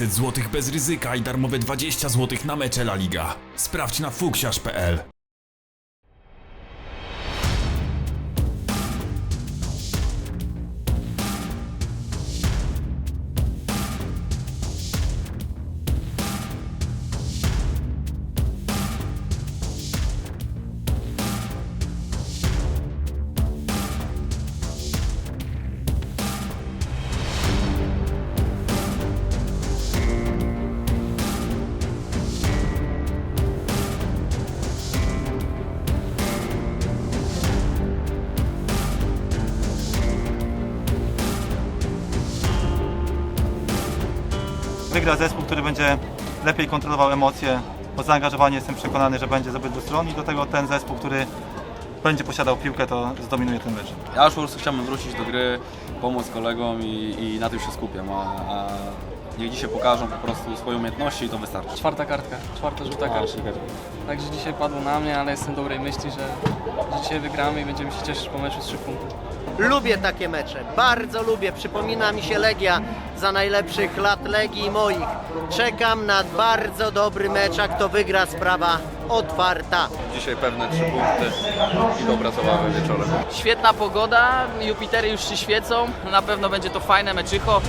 500 zł bez ryzyka i darmowe 20 zł na mecze La Liga. Sprawdź na fuksiarz.pl. Wygra zespół, który będzie lepiej kontrolował emocje. O zaangażowanie jestem przekonany, że będzie z obydwu stron i do tego ten zespół, który będzie posiadał piłkę, to zdominuje ten mecz. Ja już po prostu chciałbym wrócić do gry, pomóc kolegom i, i na tym się skupiam, a, a niech dzisiaj pokażą po prostu swoje umiejętności i to wystarczy. Czwarta kartka, czwarta żółta kartka. Także dzisiaj padło na mnie, ale jestem dobrej myśli, że, że dzisiaj wygramy i będziemy się cieszyć po meczu z 3 punktów. Lubię takie mecze, bardzo lubię. Przypomina mi się Legia za najlepszych lat Legii moich. Czekam na bardzo dobry mecz, a kto wygra sprawa otwarta. Dzisiaj pewne trzy punkty i dobra zabawa wieczorem. Świetna pogoda, Jupitery już się świecą, na pewno będzie to fajne meczycho.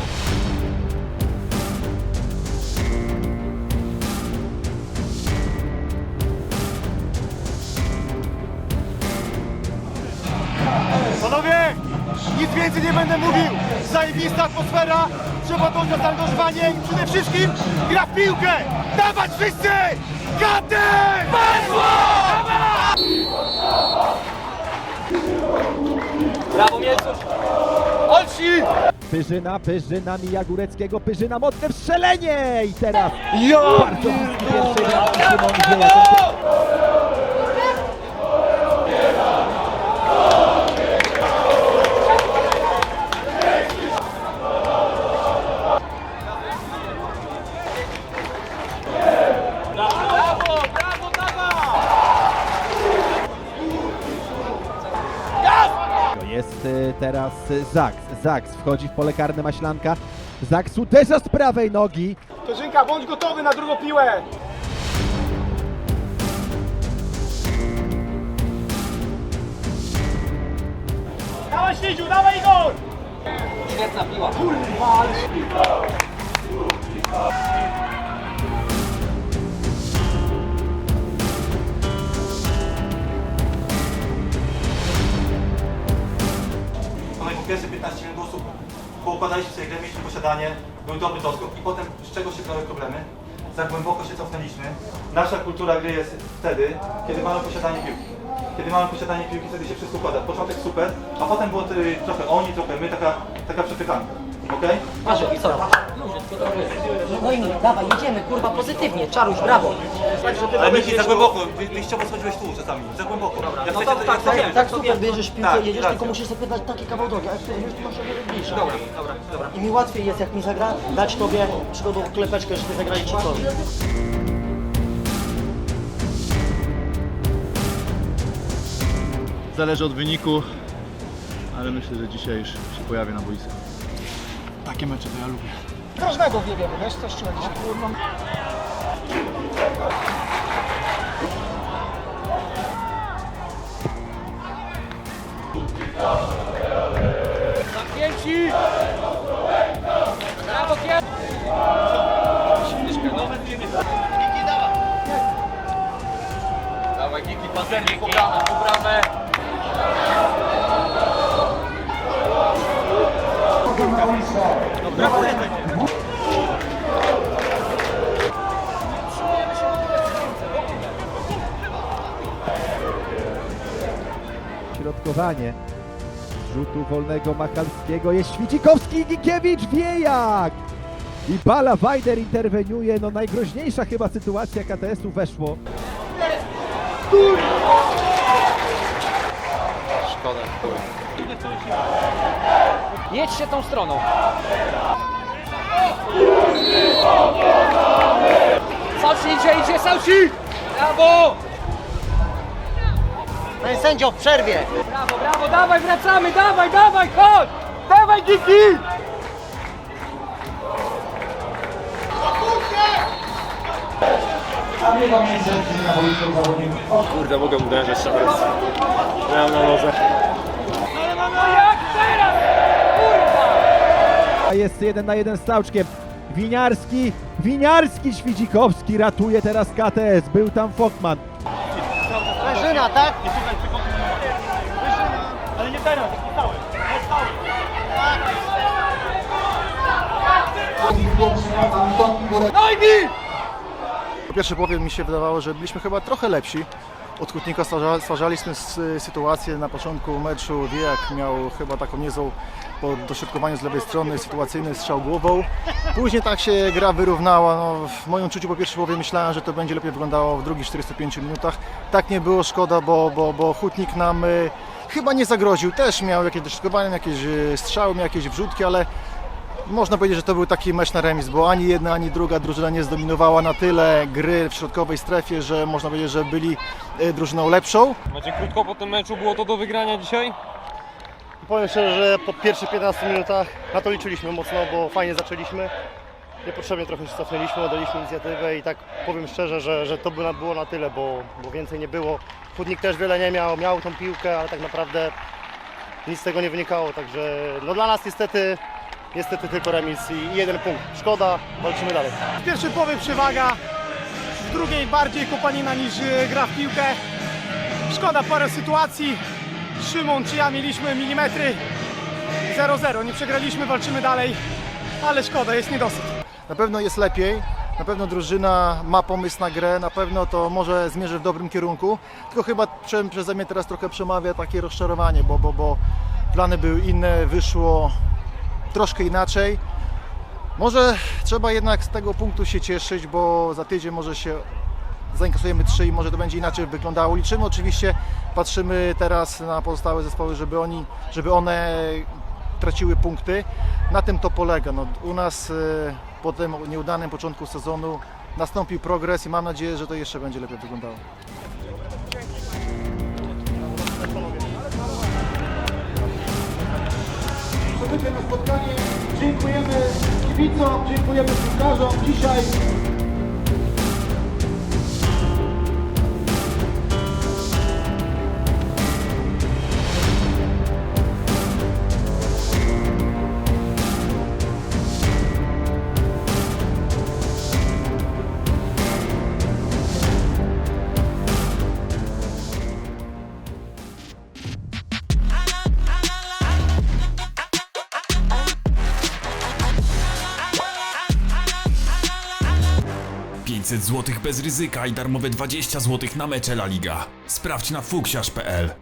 Nic więcej nie będę mówił. Zajebista atmosfera, trzeba dążyć na zaangażowanie i przede wszystkim gra w piłkę. Dawać wszyscy! Kater! Pyrzyna, Pyrzyna mija Góreckiego, Pyrzyna mocne strzelenie i teraz bardzo bliski pierwszy raz Szymon Zieja. Teraz Zaks. Zaks wchodzi w pole karne Maślanka. Zaks uderza z prawej nogi. Torzynka, bądź gotowy na drugą piłę. Dawaj Ślidziu, dawaj Igor! Panowie, po pierwsze 15 minut osób poukładaliśmy sobie grę, mieliśmy posiadanie, był dobry doskok i potem z czego się brały problemy? Za głęboko się cofnęliśmy. Nasza kultura gry jest wtedy, kiedy mamy posiadanie piłki. Kiedy mamy posiadanie piłki, wtedy się wszystko układa. Początek super, a potem było trochę oni, trochę my, taka, taka przepychanka. Okej? No i dawaj, jedziemy, kurwa, pozytywnie. Czaruś, brawo. Ale Miki, za głęboko, Wy- wyjściowo schodziłeś tu czasami, za głęboko. Ja No chcecie- to, tak, chcecie- tak, tak, super, bierzesz piłkę, Tak, jedziesz, racja. tylko musisz zapytać taki kawał drogi, a jak ty jedziesz, to masz o wiele bliżej. Dobra, dobra, dobra. I mi łatwiej jest, jak mi zagra, dać tobie przykładowo klepeczkę, że ty zagrali ci coś. Zależy od wyniku, ale myślę, że dzisiaj już się pojawię na boisku. Takie mecze to ja lubię. Każdego wiemy, wiesz, coś czułem dzisiaj. Dawaj, Kiki, pazernik, po bramę, po bramę. Środkowanie. Z Rzutu wolnego Machalskiego jest Świdzikowski Gikiewicz wie jak! I Bala Wajder interweniuje, no najgroźniejsza chyba sytuacja KTS-u weszło. Szkoda. Jedźcie tą stroną. Sauci idzie, idzie, Sauci! Brawo! Panie sędzio, w przerwie. Brawo, brawo, dawaj, wracamy, dawaj, dawaj, chodź! Dawaj, Kiki! Kurde, mogę uderzyć teraz. Miałem na nodze. A jest jeden na jeden z Stałczkiem. Winiarski, Winiarski, Świdzikowski ratuje teraz KTS. Był tam Fokman. Sprężyna, tak? Ale nie teraz, nie. Nie stałe. Po pierwsze połowie mi się wydawało, że byliśmy chyba trochę lepsi. Od Kutnika stwarza, stwarzaliśmy sytuację na początku meczu. Wiejak miał chyba taką niezłą po dośrodkowaniu z lewej strony sytuacyjny strzał głową. Później tak się gra wyrównała. No, w moim czuciu po pierwszej połowie myślałem, że to będzie lepiej wyglądało w drugich 45 minutach. Tak nie było, szkoda, bo, bo, bo Hutnik nam y, chyba nie zagroził. Też miał jakieś dośrodkowania, jakieś y, strzały, jakieś wrzutki, ale można powiedzieć, że to był taki mecz na remis, bo ani jedna, ani druga drużyna nie zdominowała na tyle gry w środkowej strefie, że można powiedzieć, że byli e, drużyną lepszą. Macie krótko po tym meczu, było to do wygrania dzisiaj? Powiem szczerze, że po pierwszych 15 minutach na to liczyliśmy mocno, bo fajnie zaczęliśmy. Niepotrzebnie trochę się cofnęliśmy, oddaliśmy inicjatywę i tak powiem szczerze, że, że to by było na tyle, bo, bo więcej nie było. Chudnik też wiele nie miał, miał tą piłkę, ale tak naprawdę nic z tego nie wynikało, także no dla nas niestety, niestety tylko remis i, jeden punkt. Szkoda, walczymy dalej. W pierwszej połowie przewaga, w drugiej bardziej kopanina niż e, gra w piłkę. Szkoda parę sytuacji. Szymon czy ja mieliśmy milimetry 0-0. Nie przegraliśmy, walczymy dalej, ale szkoda, jest niedosyt. Na pewno jest lepiej, na pewno drużyna ma pomysł na grę, na pewno to może zmierzy w dobrym kierunku, tylko chyba prze, przeze mnie teraz trochę przemawia takie rozczarowanie, bo, bo, bo plany były inne, wyszło troszkę inaczej. Może trzeba jednak z tego punktu się cieszyć, bo za tydzień może się zainkasujemy trzy i może to będzie inaczej wyglądało. Liczymy oczywiście, patrzymy teraz na pozostałe zespoły, żeby, oni, żeby one traciły punkty. Na tym to polega. No, u nas e, po tym nieudanym początku sezonu nastąpił progres i mam nadzieję, że to jeszcze będzie lepiej wyglądało. Kibicom, dziękujemy piłkarzom. Dzisiaj zł bez ryzyka i darmowe 20 zł na mecze La Liga. Sprawdź na fuksiarz.pl